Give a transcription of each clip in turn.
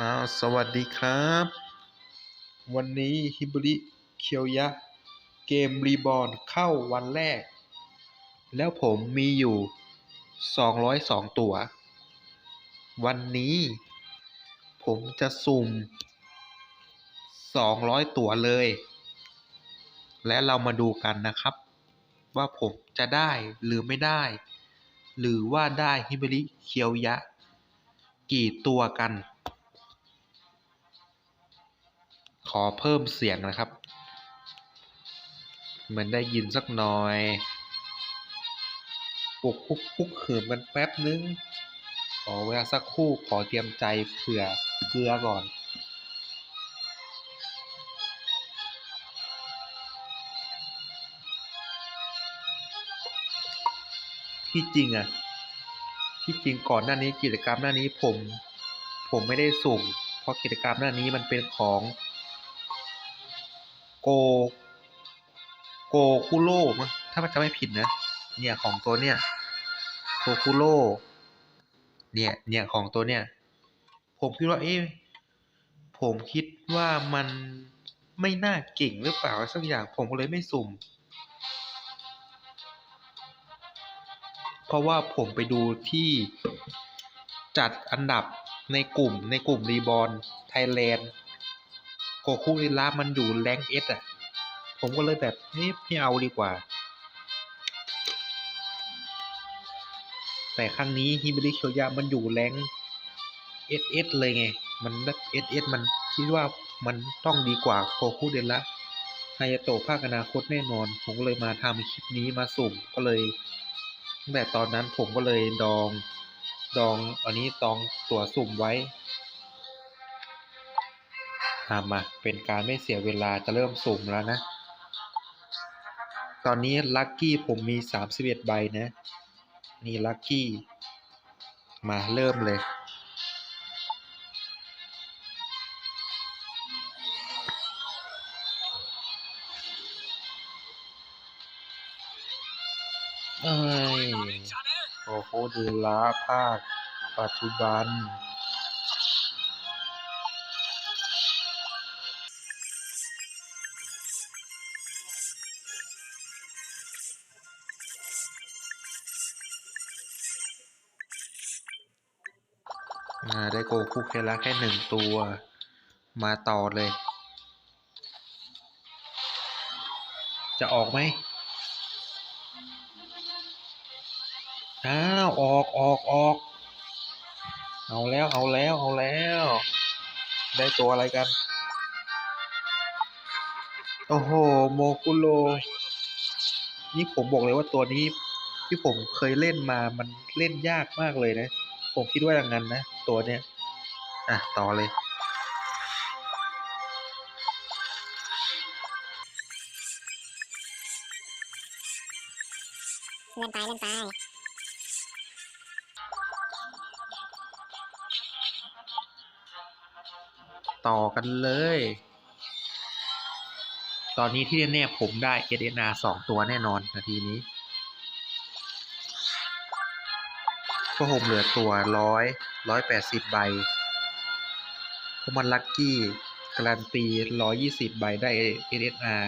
อ้าวสวัสดีครับ วันนี้ฮิบริเคียวยะ เกมรีบอนเข้าวันแรก แล้วผมมีอยู่ 202 ตัว วันนี้ ผมจะสุ่ม 200 ตัวเลย และเรามาดูกันนะครับ ว่าผมจะได้หรือไม่ได้ หรือว่าได้ฮิบริเคียวยะ กี่ตัวกัน ขอเพิ่มเสียงนะครับเหมือนได้ยินสักหน่อยปลุกคุกคุกเขิมกันแป๊บนึง ขอเวลาสักครู่ขอเตรียมใจเผื่อเกลือก่อน ที่จริงอะที่จริงก่อนหน้านี้กิจกรรมหน้านี้ผม ผมไม่ได้สุ่มเพราะกิจกรรมหน้านี้มันเป็นของ โก โกคุโร่มั้งถ้ามันจะไม่ผิดนะ เนี่ยของตัวเนี่ยโกคุโร่เนี่ย เนี่ยของตัวเนี่ย ผมคิดว่า เอ๊ะผมคิดว่ามันไม่น่าเก่งหรือเปล่าสักอย่างผมก็เลยไม่สุ่ม เพราะว่าผมไปดูที่จัดอันดับในกลุ่มในกลุ่มรีบอลไทยแลนด์ โกคุริลามันอยู่แรงเอสอะ ผมก็เลยแบบเฮ้ยไม่เอาดีกว่า แต่ครั้งนี้ฮิบิริโชยะมันอยู่แรงเอสเอสเลยไง มันเอสเอสมันคิดว่ามันต้องดีกว่าโกคุเดละฮายาโตะภาคอนาคตแน่นอน ผมก็เลยมาทำคลิปนี้มาสุ่มก็เลยตั้งแต่ตอนนั้นผมก็เลยดอง ดองอันนี้ตองตัวสุ่มไว้ ทำมาเป็นการไม่เสียเวลาจะเริ่มสุ่มแล้วนะ ตอนนี้ลัคกี้ผมมี 31 ใบนะ นี่ลัคกี้มาเริ่มเลย เอ้ย โอ้โหดูลาภาค ปัจจุบันาได้โกคุเคละแค่หนึ่งตัว มาต่อเลย จะออกไหมอ้าวออกออกออก เอาแล้วเอาแล้วเอาแล้ว ได้ตัวอะไรกัน โอ้โห โมกุโรนี่ผมบอกเลยว่าตัวนี้ที่ผมเคยเล่นมามันเล่นยากมากเลยนะ ผมคิดว่าอย่างนั้นนะ ตัวเนี้ยอะต่อเลย เล่นไปเล่นไปต่อกันเลย ตอนนี้ที่แน่ๆผมได้ SNR สองตัวแน่นอนนาทีนี้ ก็ผมเหลือตัวร้อยร้อยแปดสิบใบเพราะมันลัคกี้การันตีร้อยยี่สิบใบได้ SNR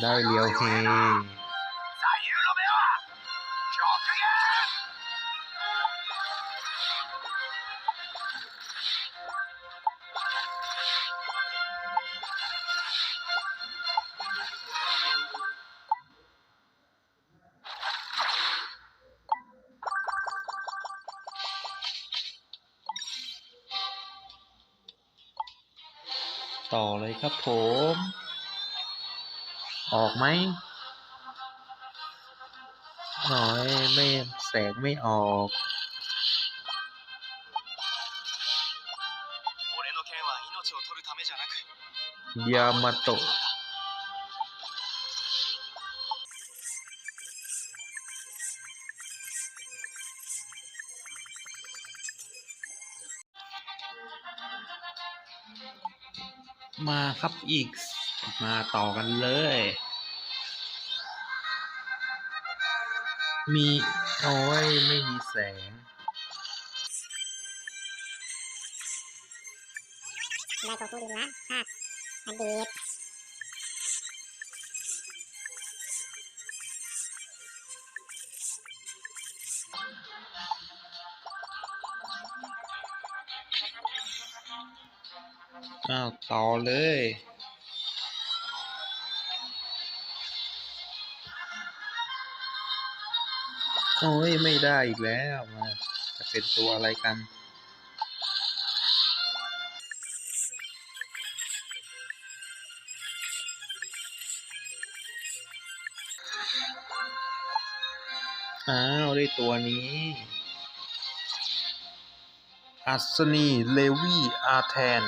ได้เลียวเฮ ต่อเลยครับผม ออกไหมหน่อยไม่แสงไม่ออกยามาโตะ มาครับอีกมาต่อกันเลย มี โอ้ย ไม่มีแสง ได้ของผู้ดีนะภาคอดีต อ้าวต่อเลยโอ้ยไม่ได้อีกแล้วมาจะเป็นตัวอะไรกัน อ้าวได้ตัวนี้อัศนีเลวีอาแทน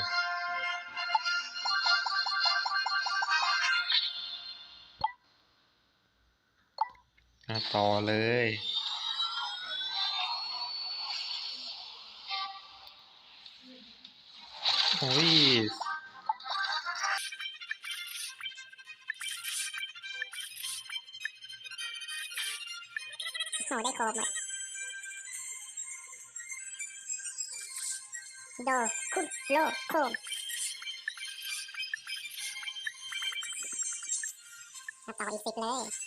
ต่อเลย โอ้ยโหได้ครบหมดโดคุณโลโคมมาต่ออีกสิบเลย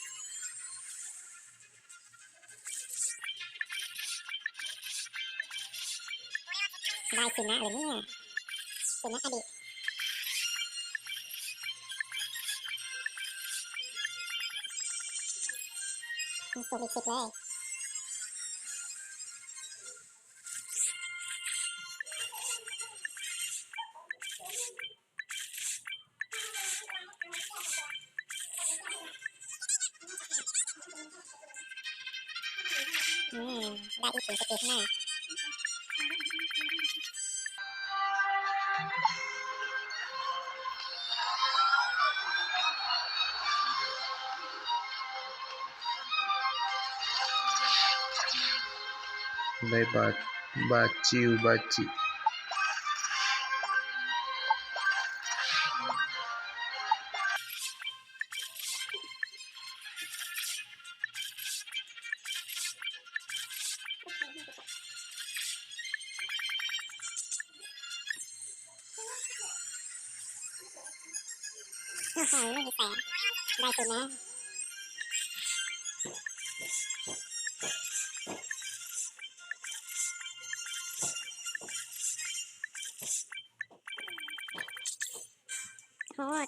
ได้สินะหรือเนี่ยสินะอดีตมาสูงอีกสิบเลยอืมได้อีกถึงสเต็ปหน้า ได้บาบาจิวบาจิโ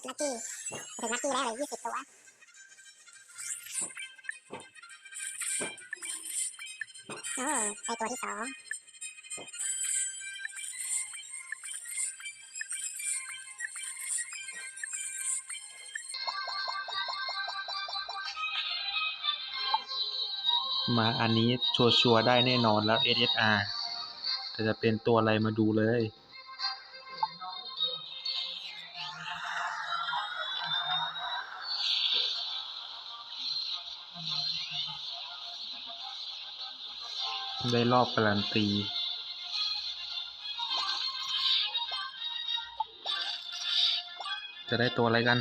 ลักกี้ถึงลักกี้แล้วเลยยี่สิบตัวโอ้ไปตัวที่สองมาอันนี้ชัวชัวร์ๆได้แน่นอนแล้ว SSR แต่จะเป็นตัวอะไรมาดูเลย ได้รอบการันตีจะได้ตัวอะไรกัน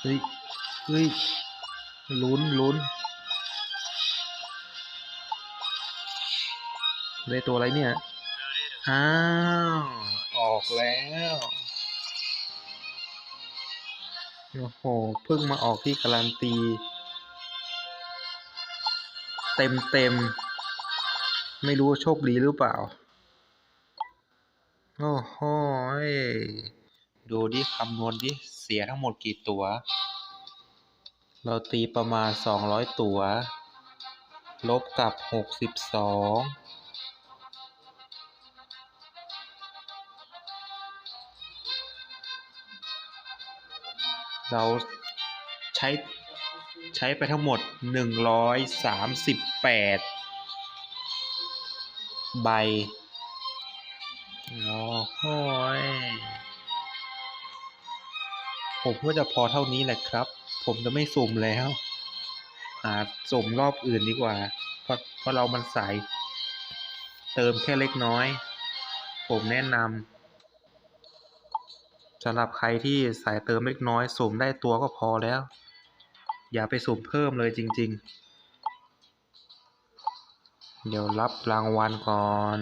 เฮ้ย เฮ้ย ลุ้นลุ้น ได้ตัวอะไรเนี่ย อ้าว ออกแล้ว โอ้โห เพิ่งมาออกที่การันตี เต็มเต็ม ไม่รู้โชคดีหรือเปล่า โอ้โหดูดิคำนวณดิเสียทั้งหมดกี่ตัว เราตีประมาณ 200 ตัว ลบกับ 62 เราใช้ใช้ไปทั้งหมด 138 ใบโอ้โหยผมก็จะพอเท่านี้แหละครับ ผมจะไม่สุ่มแล้วหาสุ่มรอบอื่นดีกว่า เพราะเพราะเรามันสายเติมแค่เล็กน้อย ผมแนะนำ สำหรับใครที่สายเติมเล็กน้อยสุ่มได้ตัวก็พอแล้ว อย่าไปสุ่มเพิ่มเลยจริง ๆ เดี๋ยวรับรางวัลก่อน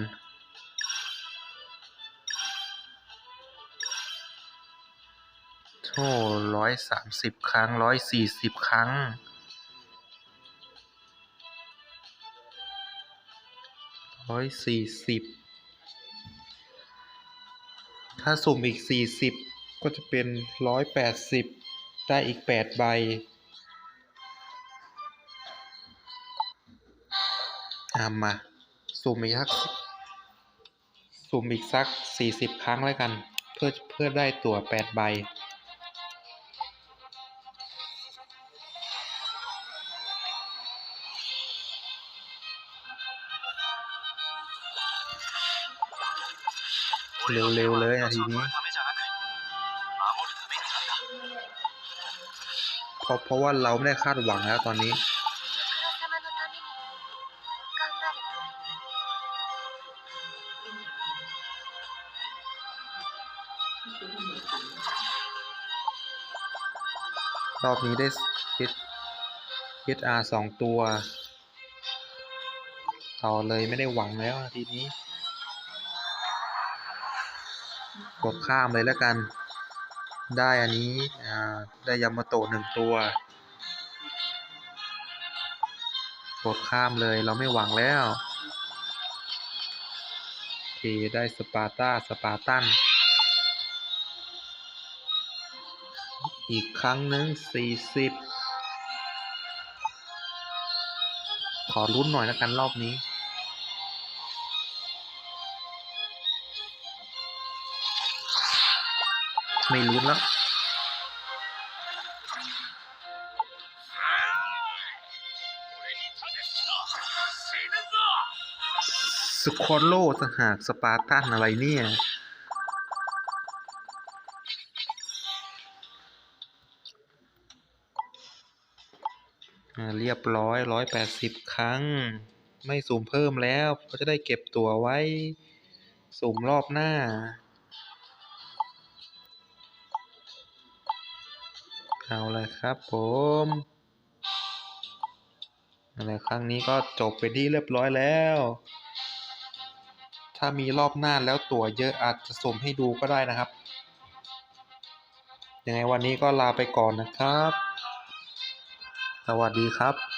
โท่ร้อยสามสิบครั้งร้อยสี่สิบครั้งร้อยสี่สิบถ้าสุ่มอีกสี่สิบ ก็จะเป็นร้อยแปดสิบได้อีกแปดใบอ่ามา สุ่มอีกสัก สุ่มอีกสักสี่สิบครั้งแล้วกัน เพื่อเพื่อได้ตั๋วแปดใบเร็วๆเลยนาทีนี้ ราะเพราะว่าเราไม่ได้คาดหวังแล้วตอนนี้ รอบนี้ได้ฮิตฮิตอาสองตัวต่อเลยไม่ได้หวังแล้วทีนี้ กดข้ามเลยแล้วกัน ได้อันนี้อ่าได้ยามาโตะหนึ่งตัวกดข้ามเลยเราไม่หวังแล้วโอเคได้สปาร์ตาสปาร์ตัน อีกครั้งหนึ่งสี่สิบขอลุ้นหน่อยแล้วกันรอบนี้ ไม่ลุ้นแล้วสควอโลต่างหากสปาร์ตันอะไรเนี่ยอ่าเรียบร้อยร้อยแปดสิบครั้ง ไม่สุ่มเพิ่มแล้ว ก็จะได้เก็บตั๋วไว้ สุ่มรอบหน้า เอาเลยครับผมอะไรครั้งนี้ก็จบไปที่เรียบร้อยแล้ว ถ้ามีรอบหน้าแล้วตั๋วเยอะอาจจะสุ่มให้ดูก็ได้นะครับ ยังไงวันนี้ก็ลาไปก่อนนะครับ สวัสดีครับ